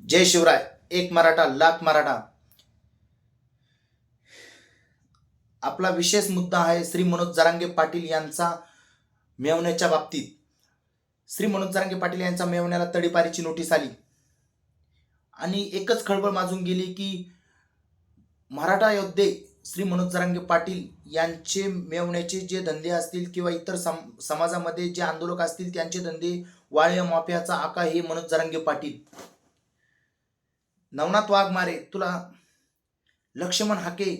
जय शिवराय एक मराठा लाख मराठा. आपला विशेष मुद्दा आहे श्री मनोज जरांगे पाटील यांचा मेवण्याच्या बाबतीत. श्री मनोज जरांगे पाटील यांचा मेवण्याला तडीपारीची नोटीस आली. आणि एकच खळबळ माजून गेली की मराठा योद्धे श्री मनोज जरांगे पाटील यांचे मेवण्याचे जे धंदे असतील किंवा इतर सम समाजामध्ये जे आंदोलक असतील त्यांचे धंदे वाळ्या माफियाचा आका हे मनोज जरांगे पाटील. नवनाथ वाघमारे तुला लक्ष्मण हाके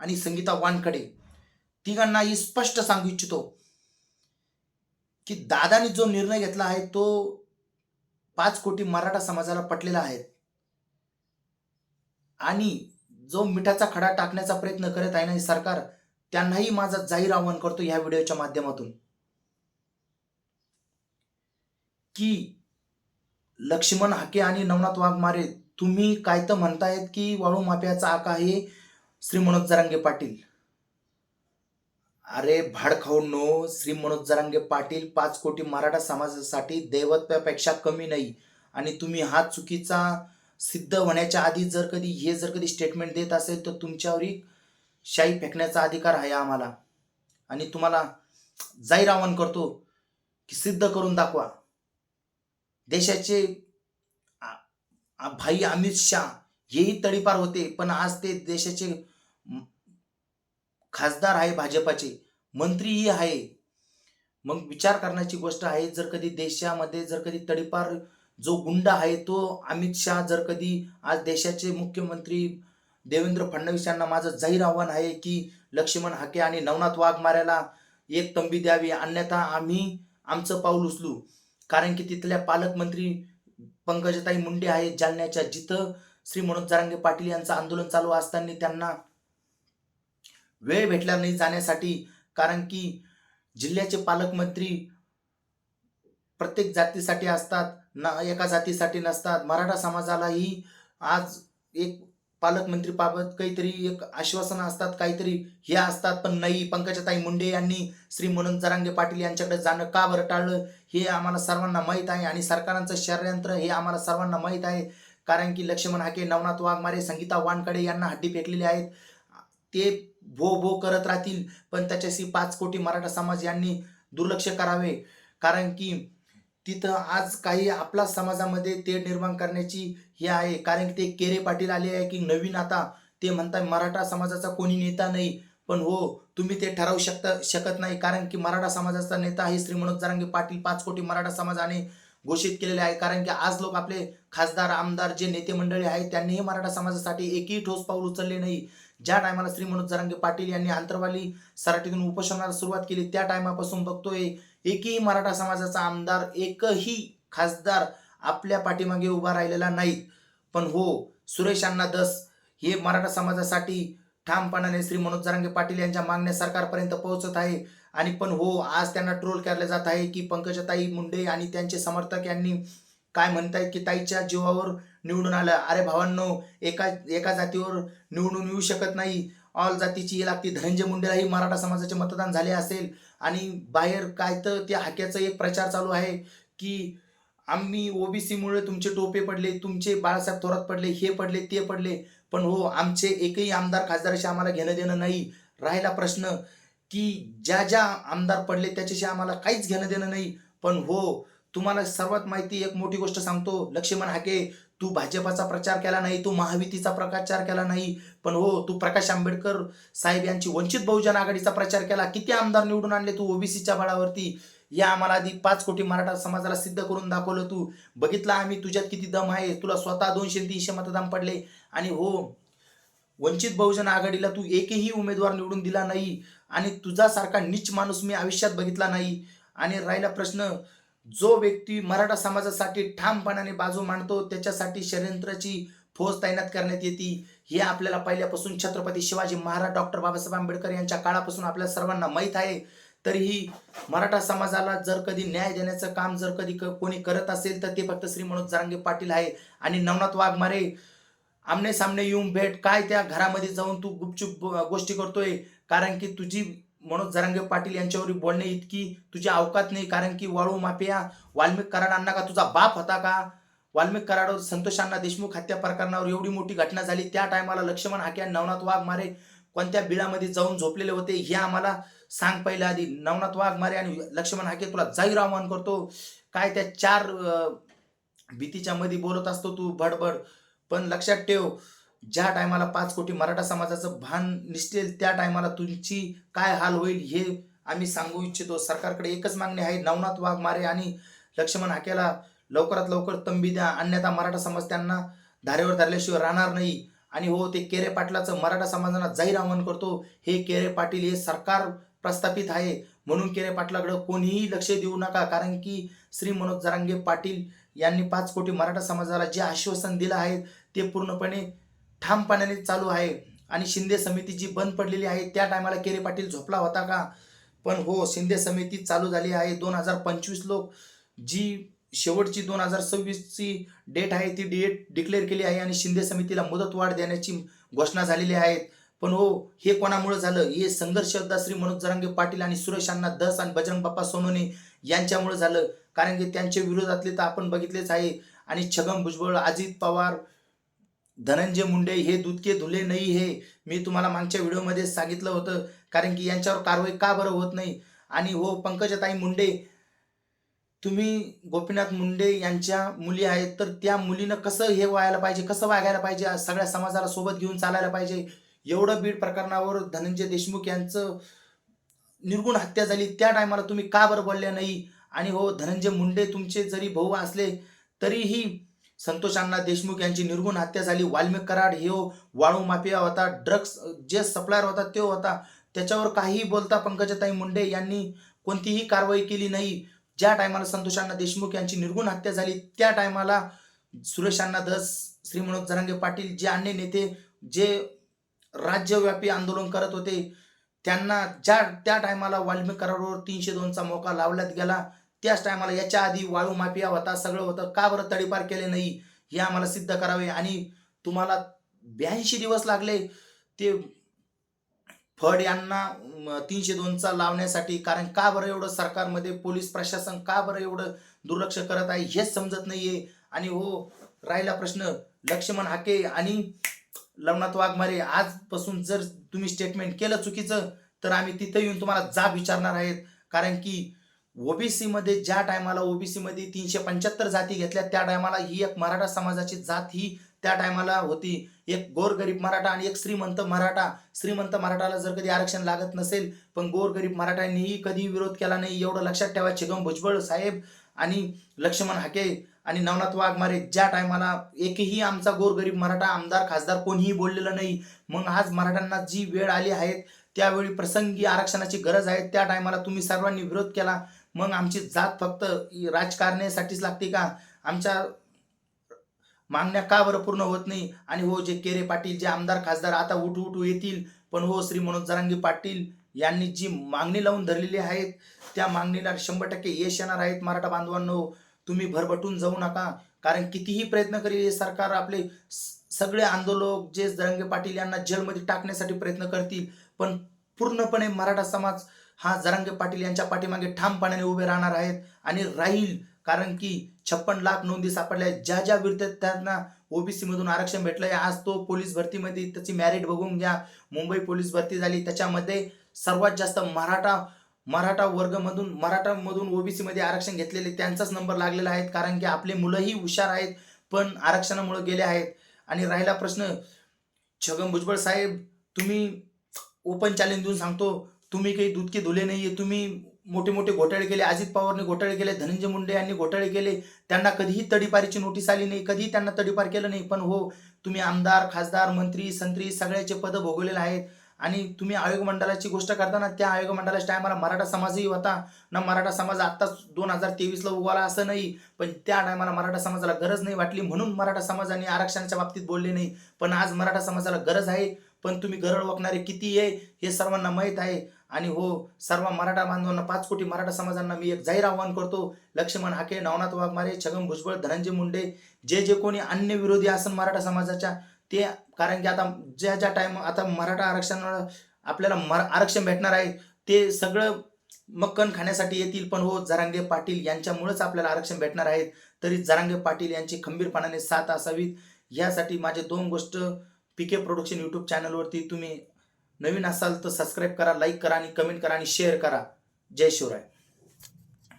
आणि संगीता वानकडे तिघांनाही स्पष्ट सांगू इच्छितो की दादानी जो निर्णय घेतला आहे तो पाच कोटी मराठा समाजाला पटलेला आहे. आणि जो मिठाचा खडा टाकण्याचा प्रयत्न करत आहे ना हे सरकार त्यांनाही माझा जाहीर आवाहन करतो ह्या व्हिडिओच्या माध्यमातून. की लक्ष्मण हाके आणि नवनाथ वाघमारे तुम्ही काय तर म्हणतायत की वाळू माफियाचा आका हे श्री मनोज जरांगे पाटील. अरे भाडखाऊ नो श्री मनोज जरांगे पाटील पाच कोटी मराठा समाजासाठी दैवत्वापेक्षा कमी नाही. आणि तुम्ही हा चुकीचा सिद्ध होण्याच्या आधी जर कधी हे जर कधी स्टेटमेंट देत असेल तर तुमच्यावरही शाई फेकण्याचा अधिकार आहे आम्हाला. आणि तुम्हाला जाहीर आवाहन करतो की सिद्ध करून दाखवा. देशाचे भाई अमित शाह हेही तडीपार होते पण आज ते देशाचे खासदार आहे भाजपाचे मंत्रीही आहे. मग विचार करण्याची गोष्ट आहे जर कधी देशामध्ये जर कधी तडीपार जो गुंड आहे तो अमित शाह जर कधी आज देशाचे मुख्यमंत्री देवेंद्र फडणवीस यांना माझं जाहीर आव्हान आहे की लक्ष्मण हाके आणि नवनाथ वाघमाऱ्याला एक तंबी द्यावी अन्यथा आम्ही आमचं पाऊल उचलू. कारण की तिथल्या पालकमंत्री पंकजताई मुंडे आहेत जालन्याच्या जिथं श्री मनोज जरांगे पाटील यांचं आंदोलन चालू असताना त्यांना वेळ भेटला नाही जाण्यासाठी कारण की जिल्ह्याचे पालकमंत्री प्रत्येक जातीसाठी असतात ना एका जातीसाठी नसतात. मराठा समाजालाही आज एक पालकमंत्री बाबत काहीतरी एक आश्वासनं असतात काहीतरी हे असतात पण नाही. पंकजाताई मुंडे यांनी श्री मनोज जरांगे पाटील यांच्याकडे जाणं का बरं टाळलं हे आम्हाला सर्वांना माहीत आहे आणि सरकारांचं षडयंत्र हे आम्हाला सर्वांना माहीत आहे. कारण की लक्ष्मण हाके नवनाथ वाघमारे संगीता वानकडे यांना हड्डी फेकलेली आहेत. ते भो भो करत राहतील पण त्याच्याशी पाच कोटी मराठा समाज यांनी दुर्लक्ष करावे. कारण की तिथं आज काही आपला समाजामध्ये ते निर्माण करण्याची हे आहे. कारण की ते केरे पाटील आले आहे की नवीन आता ते म्हणताय मराठा समाजाचा कोणी नेता नाही. पण हो तुम्ही ते ठरवू शकता शकत नाही. कारण की मराठा समाजाचा नेता हे श्री मनोज जरांगे पाटील पाच कोटी मराठा समाजाने घोषित केलेले आहे. कारण की आज लोक आपले खासदार आमदार जे नेते मंडळी आहेत त्यांनीही मराठा समाजासाठी एकही ठोस पाऊल उचलले नाही. ज्या टायमाला श्री मनोज जरांगे पाटील यांनी आंतरवाली सराटीतून उपोषणाला सुरुवात केली त्या टायमापासून बघतोय एकही मराठा समाजाचा आमदार एकही खासदार आपल्या पाठीमागे उभा राहिलेला नाही. पण हो सुरेश अण्णा दस हे मराठा समाजासाठी ठामपणाने श्री मनोज जरांगे पाटील यांच्या मागण्या सरकारपर्यंत पोहोचत आहे. आणि पण हो आज त्यांना ट्रोल केले जात आहे की पंकजाताई मुंडे आणि त्यांचे समर्थक यांनी काय म्हणतायत की ताईच्या जीवावर निवडून आलं. अरे भावांनो एका एका जातीवर निवडून येऊ शकत नाही. ऑल जातीची ही लागती धनंजय मुंडेलाही मराठा समाजाचे मतदान झाले असेल. आणि बाहेर काय तर त्या हाक्याचा एक प्रचार चालू आहे की आम्ही ओबीसीमुळे तुमचे टोपे पडले तुमचे बाळासाहेब थोरात पडले हे पडले ते पडले. पण हो आमचे एकही आमदार खासदाराशी आम्हाला घेणं देणं नाही. राहिला प्रश्न की ज्या ज्या आमदार पडले त्याच्याशी आम्हाला काहीच घेणं देणं नाही. पण हो तुम्हाला सर्वात माहिती एक मोठी गोष्ट सांगतो लक्ष्मण हाके तू भाजपाचा प्रचार केला नाही तू महायुतीचा प्रचार केला नाही पण हो तू प्रकाश आंबेडकर साहेब यांची वंचित बहुजन आघाडीचा प्रचार केला. किती आमदार निवडून आणले तू ओबीसीच्या बळावरती? या आम्हाला आधी पाच कोटी मराठा समाजाला सिद्ध करून दाखवलं तू. बघितला आम्ही तुझ्यात किती दम आहे तुला स्वतः दोनशे तीनशे मतदान पडले. आणि हो वंचित बहुजन आघाडीला तू एकही उमेदवार निवडून दिला नाही. आणि तुझ्यासारखा नीच माणूस मी आयुष्यात बघितला नाही. आणि राहिला प्रश्न जो व्यक्ती मराठा समाजासाठी ठामपणाने बाजू मांडतो त्याच्यासाठी षडयंत्राची फौज तैनात करण्यात येते. हे आपल्याला पहिल्यापासून छत्रपती शिवाजी महाराज डॉक्टर बाबासाहेब आंबेडकर यांच्या काळापासून आपल्या सर्वांना माहीत आहे. तरीही मराठा समाजाला जर कधी न्याय देण्याचं काम जर कधी क- कोणी करत असेल तर ते फक्त श्री मनोज जरांगे पाटील आहे. आणि नवनाथ वाघमारे आमने सामने येऊन भेट काय त्या घरामध्ये जाऊन तू गुपचूप गोष्टी करतोय? कारण की तुझी मनोज जरांगे पाटील यांच्यावर बोलणे इतकी तुझी अवकात नाही कारण की वाळू माफिया वाल्मिक कराडांना का तुझा बाप होता का? वाल्मिक कराडावर संतोष अण्णा देशमुख हत्या प्रकरणावर एवढी मोठी घटना झाली त्या टायमाला लक्ष्मण हाके आणि नवनाथ वाघमारे कोणत्या बिळामध्ये जाऊन झोपलेले होते हे आम्हाला सांग पहिल्या आधी. नवनाथ वाघमारे आणि लक्ष्मण हाके तुला जाहीर आव्हान करतो. काय त्या चार भीतीच्या मध्ये बोलत असतो तू भडबड पण लक्षात ठेव ज्या टायमाला पाच कोटी मराठा समाजाचं भान निसटेल त्या टायमाला तुमची काय हाल होईल हे आम्ही सांगू इच्छितो. सरकारकडे एकच मागणी आहे नवनाथ वाघमारे आणि लक्ष्मण हाकेला लवकरात लवकर तंबी द्या. अन्यथा मराठा समाज त्यांना धारेवर धरल्याशिवाय राहणार नाही. आणि हो ते केरे पाटलाचं मराठा समाजाला जाहीर आवाहन करतो. हे केरे पाटील हे सरकार प्रस्थापित आहे. म्हणून केरे पाटलाकडं कोणीही लक्ष देऊ नका. कारण की श्री मनोज जरांगे पाटील यांनी पाच कोटी मराठा समाजाला जे आश्वासन दिलं आहे ते पूर्णपणे ठामपणाने चालू आहे. आणि शिंदे समिती जी बंद पडलेली आहे त्या टायमाला केरे पाटील झोपला होता का? पण हो शिंदे समिती चालू झाली आहे. दोन हजार पंचवीस लोक जी शेवटची दोन हजार सव्वीसची डेट आहे ती डेट डिक्लेअर केली आहे आणि शिंदे समितीला मुदतवाढ देण्याची घोषणा झालेली आहे. पण हो हे कोणामुळे झालं? हे संघर्ष श्री मनोज जरांगे पाटील आणि सुरेश अण्णा दस आणि बजरंग बाप्पा सोनोने यांच्यामुळे झालं. कारण की त्यांच्या विरोधातले तर आपण बघितलेच आहे. आणि छगन भुजबळ अजित पवार धनंजय मुंडे हे दुधके धुले नाही हे. मी तुम्हाला मागच्या व्हिडिओमध्ये सांगितलं होतं कारण की यांच्यावर कारवाई का बरं होत नाही? आणि हो पंकजताई मुंडे तुम्ही गोपीनाथ मुंडे यांच्या मुली आहेत तर त्या मुलीनं कसं हे व्हायला पाहिजे कसं वागायला पाहिजे सगळ्या समाजाला सोबत घेऊन चालायला पाहिजे? एवढं बीड प्रकरणावर धनंजय देशमुख यांचं निर्गुण हत्या झाली त्या टायमाला तुम्ही का बरं बोलल्या नाही? आणि हो धनंजय मुंडे तुमचे जरी भाऊ असले तरीही संतोष अण्णा देशमुख यांची निर्गुण हत्या झाली. वाल्मिक कराड हे हो वाळू माफिया होता ड्रग्स जे सप्लायर होता तो होता. त्याच्यावर काहीही बोलता पंकजाताई मुंडे यांनी कोणतीही कारवाई केली नाही. ज्या टायमाला संतोष अण्णा देशमुख यांची निर्गुण हत्या झाली त्या टायमाला सुरेश अण्णा दस श्री मनोज जरांगे पाटील जे अन्य नेते जे राज्यव्यापी आंदोलन करत होते त्यांना ज्या त्या टायमाला वाल्मिक कराडवर तीनशे दोनचा मोका लावण्यात गेला. त्याच टायमाला याच्या आधी वाळू माफिया होता सगळं होतं. का बरं तडीपार केले नाही? हे आम्हाला सिद्ध करावे. आणि तुम्हाला ब्याऐंशी दिवस लागले. ते फड यांना तीनशे दोनचा लावण्यासाठी. कारण का बरं एवढं सरकारमध्ये पोलीस प्रशासन का बरं एवढं दुर्लक्ष करत आहे हेच समजत नाहीये. आणि हो राहिला प्रश्न. लक्ष्मण हाके आणि लवनाथ वाघमारे आजपासून जर तुम्ही स्टेटमेंट केलं चुकीचं तर आम्ही तिथं येऊन तुम्हाला जाब विचारणार आहेत. कारण की ओबीसी मध्ये ज्या टायमाला ओबीसी मध्ये तीनशे पंच्याहत्तर जाती घेतल्या त्या टायमाला ही एक मराठा समाजाची जात ही त्या टायमाला होती. एक गोरगरीब मराठा आणि एक श्रीमंत मराठा. श्रीमंत मराठाला जर कधी आरक्षण लागत नसेल पण गोरगरीब मराठ्यांनीही कधी विरोध केला नाही एवढं लक्षात ठेवा छगन भुजबळ साहेब आणि लक्ष्मण हाके आणि नवनाथ वाघमारे. ज्या टायमाला एकही आमचा गोरगरीब मराठा आमदार खासदार कोणीही बोललेलं नाही मग आज मराठ्यांना जी वेळ आली आहे त्यावेळी प्रसंगी आरक्षणाची गरज आहे त्या टायमाला तुम्ही सर्वांनी विरोध केला. मग आमची जात फक्त राजकारण्यासाठीच लागते का? आमच्या मागण्या का बरं पूर्ण होत नाही? आणि हो जे केरे पाटील जे आमदार खासदार आता उठू उठू येतील पण हो श्री मनोज जरांगी पाटील यांनी जी मागणी लावून धरलेली आहेत त्या मागणीला शंभर टक्के यश येणार आहेत मराठा बांधवांनो. तुम्ही भरभटून जाऊ नका. कारण कितीही प्रयत्न करेल हे सरकार आपले स- सगळे आंदोलक जे जरंगे पाटील यांना जेलमध्ये टाकण्यासाठी प्रयत्न करतील पण पूर्णपणे मराठा समाज हा जरांगे पाटील यांच्या पाठीमागे ठामपणाने उभे राहणार आहेत आणि राहील. कारण की छप्पन लाख नोंदी सापडल्या आहेत. ज्या ज्या विद्यार्थ्यांना ओबीसी मधून आरक्षण भेटलंय आज तो पोलीस भरतीमध्ये त्याची मॅरिट बघून घ्या. मुंबई पोलीस भरती झाली. त्याच्यामध्ये सर्वात जास्त मराठा मराठा वर्गमधून मराठामधून ओबीसी मध्ये आरक्षण घेतलेले त्यांचाच नंबर लागलेला आहे. कारण की आपले मुलंही हुशार आहेत पण आरक्षणामुळे गेले आहेत. आणि राहिला प्रश्न छगन भुजबळ साहेब तुम्ही ओपन चॅलेंज देऊन सांगतो तुम्ही काही दुधके धुले नाही आहे तुम्ही मोठे मोठे घोटाळे केले अजित पवारने घोटाळे केले धनंजय मुंडे यांनी घोटाळे केले त्यांना कधीही तडीपारीची नोटीस आली नाही कधीही त्यांना तडीपार केलं नाही. पण हो तुम्ही आमदार खासदार मंत्री संत्री सगळ्याचे पदं भोगवलेले आहेत. आणि तुम्ही आयोग मंडळाची गोष्ट करताना त्या आयोग मंडळाच्या टायमाला मराठा समाजही होता. ना मराठा समाज आत्ताच दोन हजार तेवीसला उभाला असं नाही. पण त्या टायमाला मराठा समाजाला गरज नाही वाटली म्हणून मराठा समाजाने आरक्षणाच्या बाबतीत बोलले नाही. पण आज मराठा समाजाला गरज आहे. पण तुम्ही गरळ वाकणारे किती आहे हे सर्वांना माहीत आहे. आणि हो सर्व मराठा बांधवांना पाच कोटी मराठा समाजांना मी एक जाहीर आव्हान करतो. लक्ष्मण हाके नवनाथ वाघमारे छगन भुजबळ धनंजय मुंडे जे जे कोणी अन्य विरोधी असन मराठा समाजाच्या ते कारण की आता ज्या ज्या टाइम आता मराठा आरक्षण आपल्याला मर आरक्षण भेटणार आहे ते सगळं मक्कन खाण्यासाठी येतील. पण हो जरांगे पाटील यांच्यामुळेच आपल्याला आरक्षण भेटणार आहेत तरी जरांगे पाटील यांची खंबीरपणाने साथ असावीत. यासाठी माझे दोन गोष्ट पी के प्रोडक्शन यूट्यूब चॅनलवरती तुम्ही नवीन असाल तर सबस्क्राईब करा लाईक करा आणि कमेंट करा आणि शेअर करा. जय शिवराय.